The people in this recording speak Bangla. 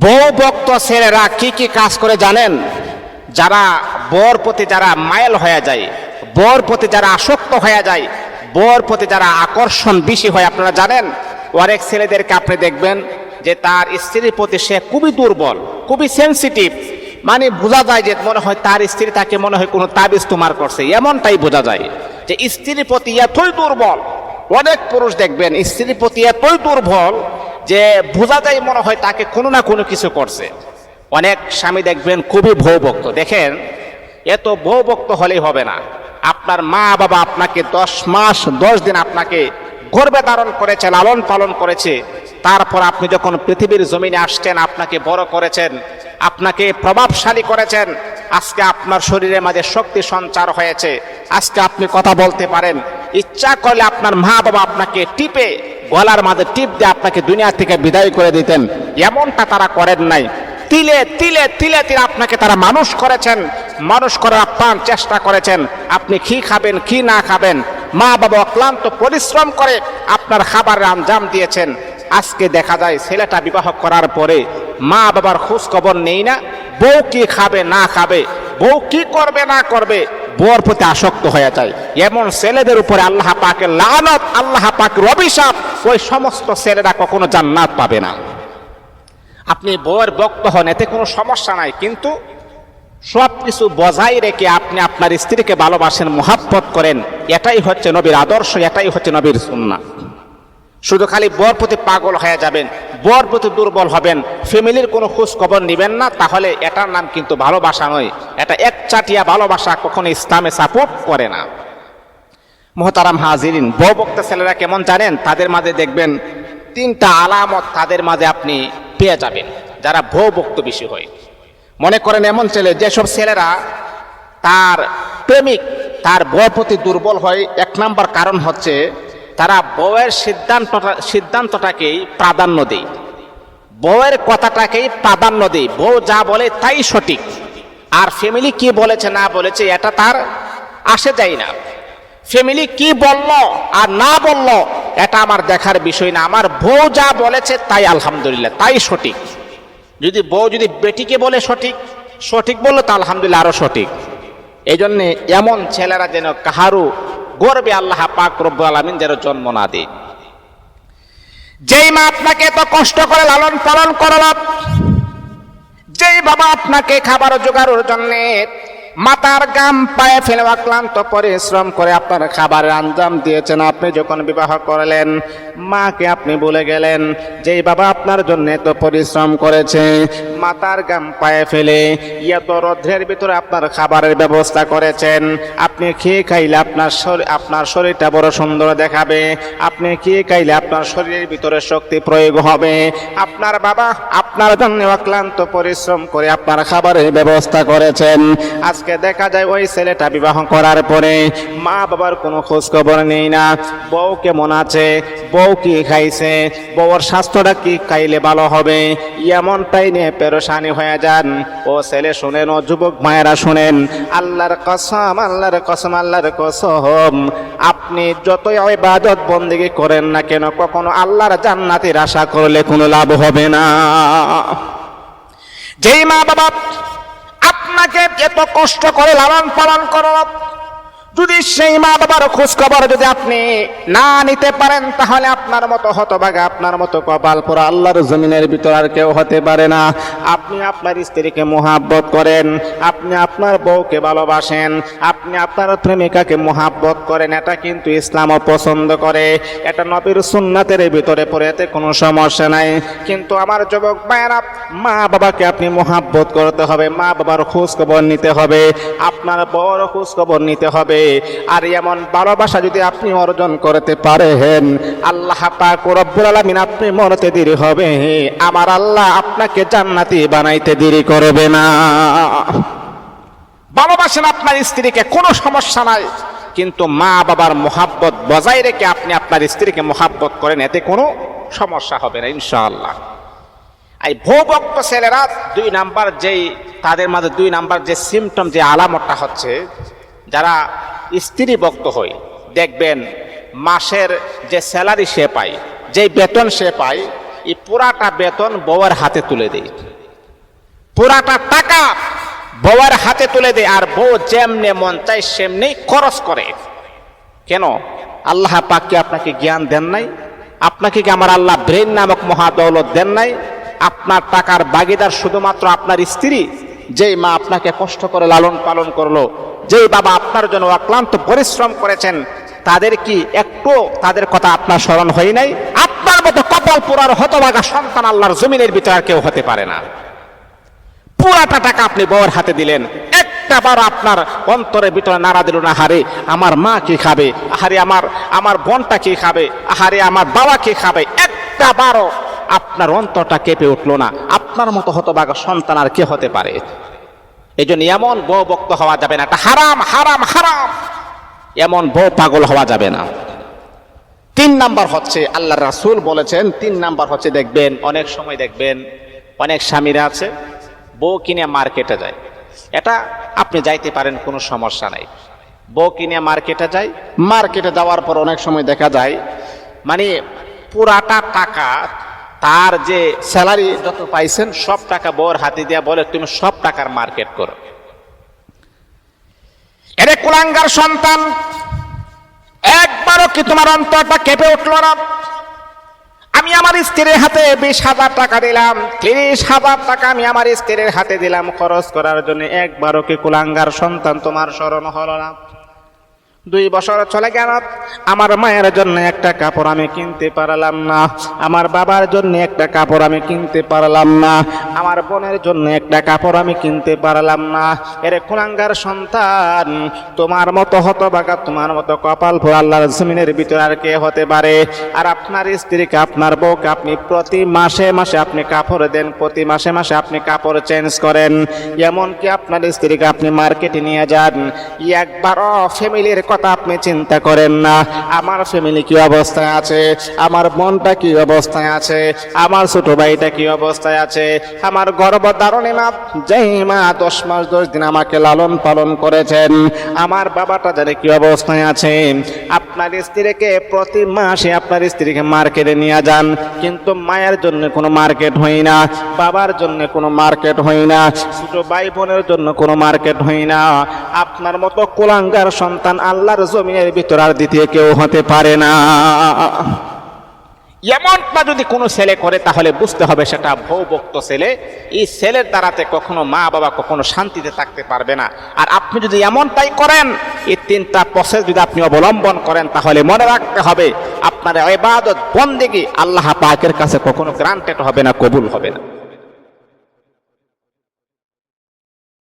বউ ভক্ত ছেলেরা কি কি কাজ করে জানেন? যারা বর প্রতি যারা মাইল হয়ে যায় বর প্রতি যারা আসক্ত হয়ে যায় বর প্রতি যারা আকর্ষণ বেশি হয়, আপনারা জানেন? অনেক ছেলেদেরকে আপনি দেখবেন যে তার স্ত্রীর প্রতি সে খুবই দুর্বল, খুবই সেনসিটিভ মানে বোঝা যায় যে মনে হয় তার স্ত্রী তাকে মনে হয় কোনো তাবিজ তোমার করছে। এমনটাই বোঝা যায় যে স্ত্রীর প্রতি এতই দুর্বল। অনেক পুরুষ দেখবেন স্ত্রীর প্রতি এতই দুর্বল যে বোঝা যায় মনে হয় তাকে কোনো না কোনো কিছু করছে। অনেক স্বামী দেখবেন খুবই ভৌভক্ত দেখেন, এত ভৌভক্ত হলেই হবে না। আপনার মা বাবা আপনাকে দশ মাস, দশ দিন আপনাকে গর্বে ধারণ করেছে, লালন পালন করেছে। তারপর আপনি যখন পৃথিবীর জমিনে আসছেন, আপনাকে বড় করেছেন, আপনাকে প্রভাবশালী করেছেন, আজকে আপনার শরীরের মাঝে শক্তি সঞ্চার হয়েছে, আজকে আপনি কথা বলতে পারেন। ইচ্ছা করলে আপনার মা বাবা আপনাকে টিপে, গলার মাঝে টিপ দিয়ে আপনাকে দুনিয়া থেকে বিদায় করে দিতেন। এমনটা তারা করেন নাই। তিলে তিলে তিলে তিলে আপনাকে তারা মানুষ করেছেন। মানুষ করার আপ্রাণ চেষ্টা করেছেন। আপনি কি খাবেন, কি না খাবেন? মা বাবা অক্লান্ত পরিশ্রম করে আপনার খাবারের আঞ্জাম দিয়েছেন। আজকে দেখা যায় ছেলেটা বিবাহ করার পরে মা বাবার খোঁজ খবর নেই না। বউ কি খাবে, না খাবে? বউ কি করবে, না করবে? বউর প্রতি আসক্ত হয়ে যায়। এমন ছেলেদের উপরে আল্লাহ পাকের লানত, আল্লাহ পাকের অভিশাপ, ওই সমস্ত ছেলেরা কখনো জান্নাত পাবে না। আপনি বর বক্ত হন, এতে কোনো সমস্যা নাই, কিন্তু সব কিছু বজায় রেখে আপনি আপনার স্ত্রীকে ভালোবাসেন, মোহাব্বত করেন, এটাই হচ্ছে নবীর আদর্শ, এটাই হচ্ছে নবীর সুন্না শুধু খালি বর প্রতি পাগল হয়ে যাবেন, বর প্রতি দুর্বল হবেন, ফ্যামিলির কোনো খোঁজ খবর নেবেন না, তাহলে এটার নাম কিন্তু ভালোবাসা নয়। এটা একচাটিয়া ভালোবাসা কখনো ইসলামে সাপোর্ট করে না। মোহতারাম হাজিরিন বউ বক্তা ছেলেরা কেমন জানেন? তাদের মাঝে দেখবেন তিনটা আলামত তাদের মাঝে আপনি পেয়ে যাবেন, যারা বউ বক্ত বেশি হয়। মনে করেন এমন ছেলে, যেসব ছেলেরা তার প্রেমিক, তার বউর প্রতি দুর্বল হয়, এক নাম্বার কারণ হচ্ছে তারা বউয়ের সিদ্ধান্তটা, সিদ্ধান্তটাকেই প্রাধান্য দেয়। বউয়ের কথাটাকেই প্রাধান্য দেয়। বউ যা বলে তাই সঠিক। আর ফ্যামিলি কি বলেছে, না বলেছে, এটা তার আসে যায় না। ফ্যামিলি কি বলল আর না বলল, এটা আমার দেখার বিষয় না। আমার বউ যা বলেছে তাই আলহামদুলিল্লাহ, তাই সঠিক। যদি বউ যদি বেটিকে বলে সঠিক সঠিক বলল, তা আলহামদুলিল্লাহ আরও সঠিক। এই জন্যে এমন ছেলেরা যেন কাহারু গর্বে আল্লাহ পাক রব্বুল আলমিন যেন জন্ম না দিন। যেই মা আপনাকে এত কষ্ট করে লালন পালন করল যেই বাবা আপনাকে খাবার জোগাড়ের জন্য মাতার গাম পায়ে ফেলে ক্লান্ত পরিশ্রম করে আপনার খাবারের আঞ্জাম দিয়েছেন। আপনি যখন বিবাহ করলেন, মাকে আপনি বলে গেলেন, যেই বাবা আপনার জন্য এত পরিশ্রম করেছে, মাতার গাম পায়ে ফেলে এত রৌদ্রের ভিতরে আপনার খাবারের ব্যবস্থা করেছেন। আপনি খেয়ে খাইলে আপনার শরীর, আপনার শরীরটা বড় সুন্দর দেখাবে। আপনি খেয়ে খাইলে আপনার শরীরের ভিতরে শক্তি প্রয়োগ হবে। আপনার বাবা আপনার জন্য অক্লান্ত পরিশ্রম করে আপনার খাবারের ব্যবস্থা করেছেন। আজকে দেখা যায় ওই ছেলেটা বিবাহ করার পরে মা বাবার কোনো খোঁজ খবর নেই না। বউ কেমন আছে? বউ কি খাইছে? বউর স্বাস্থ্যটা কি খাইলে ভালো হবে? এমনটাই নিয়ে পেরেশানি হয়ে যান। ও ছেলে শুনেন, ও যুবক মায়েরা শুনেন, আল্লাহর কসম আল্লাহর কসম আল্লাহর কসম। আপনি যতই ইবাদত বন্দিগি করেন না কেন, কখনো আল্লাহর জান্নাতের আশা করলে কোনো লাভ হবে না। যেই মা বাবা এত কষ্ট করে লালন পালন করো যদি সেই মা বাবার খোঁজ খবর যদি আপনি না নিতে পারেন, তাহলে আপনার মতো হতভাগা, আপনার মতো কপাল পোড়া আল্লাহর জমিনের ভিতর আর কেউ হতে পারে না। আপনি আপনার স্ত্রীকে মোহাব্বত করেন, আপনি আপনার বউকে ভালোবাসেন, আপনি আপনার প্রেমিকাকে মোহাব্বত করেন, এটা কিন্তু ইসলামও পছন্দ করে। এটা নবীর সুন্নাতের ভিতরে পড়ে এতে কোনো সমস্যা নাই। কিন্তু আমার যুবক ভাইয়েরা, মা বাবাকে আপনি মোহাব্বত করতে হবে, মা বাবার খোঁজ খবর নিতে হবে, আপনার বউর খোঁজ খবর নিতে হবে। আর এমন ভালোবাসা যদি আপনি অর্জন করতে পারেন, আল্লাহ পাক আলামিন আপনি মরতে দেরি হবে। আমার আল্লাহ আপনাকে জান্নাতি বানাইতে দেরি করবে না। ভালোবাসেন আপনার স্ত্রীকে কোনো সমস্যা নাই, কিন্তু মা বাবার মোহাব্বত বজায় রেখে আপনি আপনার স্ত্রীকে মোহাব্বত করেন, এতে কোনো সমস্যা হবে না, ইনশাআল্লাহ। এই ভূভক্ত ছেলেরা দুই নাম্বার যেই, তাদের মাঝে দুই নাম্বার যে সিমটম যে আলামতটা হচ্ছে, যারা স্ত্রী ভক্ত হই। দেখবেন মাসের যে স্যালারি সে পায় যেই বেতন সে পায়, এই পুরাটা বেতন বউয়ের হাতে তুলে দেয়। পুরাটা টাকা বউয়ের হাতে তুলে দেয় আর বউ যেমনে মন চায় সেমনি খরচ করে। কেন? আল্লাহ পাককে আপনাকে জ্ঞান দেন নাই? আপনাকে কি আমার আল্লাহ ব্রেন নামক মহাদৌলত দেন নাই? আপনার টাকার বাগিদার শুধুমাত্র আপনার স্ত্রী, যেই মা আপনাকে কষ্ট করে লালন পালন করল যেই বাবা আপনার জন্য অক্লান্ত পরিশ্রম করেছেন, তাদের কি একটু তাদের কথা আপনার স্মরণ হয় নাই? আপনার মতো কপাল পোড়ার হতভাগা সন্তান আল্লাহর জমিনের ভিতরে কেউ হতে পারে না। পুরাটা টাকা আপনি বউয়ের হাতে দিলেন, একটা বার আপনার অন্তরের ভিতরে নাড়া দিল না হারে আমার মা কি খাবে? আহারে, আমার আমার বোনটা কি খাবে? আহারে, আমার বাবা কি খাবে? একটা বারও আপনার অন্তরটা কেঁপে উঠল না। আপনার মতো হতভাগা সন্তান আর কে হতে পারে? এই জন্য এমন বউ বক্ত হওয়া যাবে না। এটা হারাম হারাম হারাম। এমন বউ পাগল হওয়া যাবে না। তিন নাম্বার হচ্ছে, আল্লাহ রাসুল বলেছেন, তিন নাম্বার হচ্ছে দেখবেন, অনেক সময় দেখবেন, অনেক স্বামীরা আছে, বউ কিনে মার্কেটে যায়। এটা আপনি যাইতে পারেন, কোনো সমস্যা নাই। বউ কিনে মার্কেটে যায়, মার্কেটে যাওয়ার পর অনেক সময় দেখা যায় মানে পুরাটা টাকা তার যে স্যালারি যত পাইছেন সব টাকা বউর হাতে দিয়ে বলে তুমি সব টাকার মার্কেট করো। এরে কুলাঙ্গার সন্তান একবারও কি তোমার অন্তরটা কেঁপে উঠল না? আমি আমার স্ত্রীর হাতে বিশ হাজার টাকা দিলাম তিরিশ হাজার টাকা আমি আমার স্ত্রীর হাতে দিলাম খরচ করার জন্য একবারও কি কুলাঙ্গার সন্তান তোমার স্মরণ হলো না? দুই বছর চলে গেল। আমার মায়ের জন্য একটা কাপড় আমি কিনতে পারলাম না। আমার বাবার জন্য একটা কাপড় আমি কিনতে পারলাম না। আমার বোনের জন্য একটা কাপড় আমি কিনতে পারলাম না। এর কুলাঙ্গার সন্তান, তোমার মতো হতবাগা তোমার মতো কপাল ভোর আল্লাহর জমিনের ভিতরে আর কে হতে পারে? আর আপনার স্ত্রীকে, আপনার বউকে আপনি প্রতি মাসে মাসে আপনি কাপড় দেন, প্রতি মাসে মাসে আপনি কাপড় চেঞ্জ করেন। এমনকি আপনার স্ত্রীকে আপনি মার্কেটে নিয়ে যান। একবারও ফ্যামিলির কথা আপনি চিন্তা করেন না। আমার ফ্যামিলি কি অবস্থায় আছে? আমার বোনটা কি অবস্থায় আছে? আমার ছোট ভাইটা কি অবস্থায় আছে? আমার গর্ব গর্ভধারণী মা যেই মা দশ মাস দশ দিন আমাকে লালন পালন করেছেন, আমার বাবাটা জানে কি অবস্থায় আছে? আপনার স্ত্রীকে প্রতি মাসে আপনার স্ত্রীকে মার্কেটে নিয়ে যান, কিন্তু মায়ের জন্য কোনো মার্কেট হয় না, বাবার জন্য কোনো মার্কেট হয় না, ছোট ভাই বোনের জন্য কোনো মার্কেট হয় না। আপনার মতো কোলাঙ্গার সন্তান আল্লাহর জমিনের ভিতর আর দ্বিতীয় কেউ হতে পারে না। এমনটা যদি কোনো ছেলে করে, তাহলে বুঝতে হবে সেটা ভৌভক্ত ছেলে। এই ছেলের দ্বারাতে কখনো মা বাবা কখনো শান্তিতে থাকতে পারবে না। আর আপনি যদি এমনটাই করেন, এই তিনটা প্রসেস যদি আপনি অবলম্বন করেন, তাহলে মনে রাখতে হবে, আপনার এবাদত বন্দেগি আল্লাহ পাকের কাছে কখনো গ্রান্টেড হবে না, কবুল হবে না।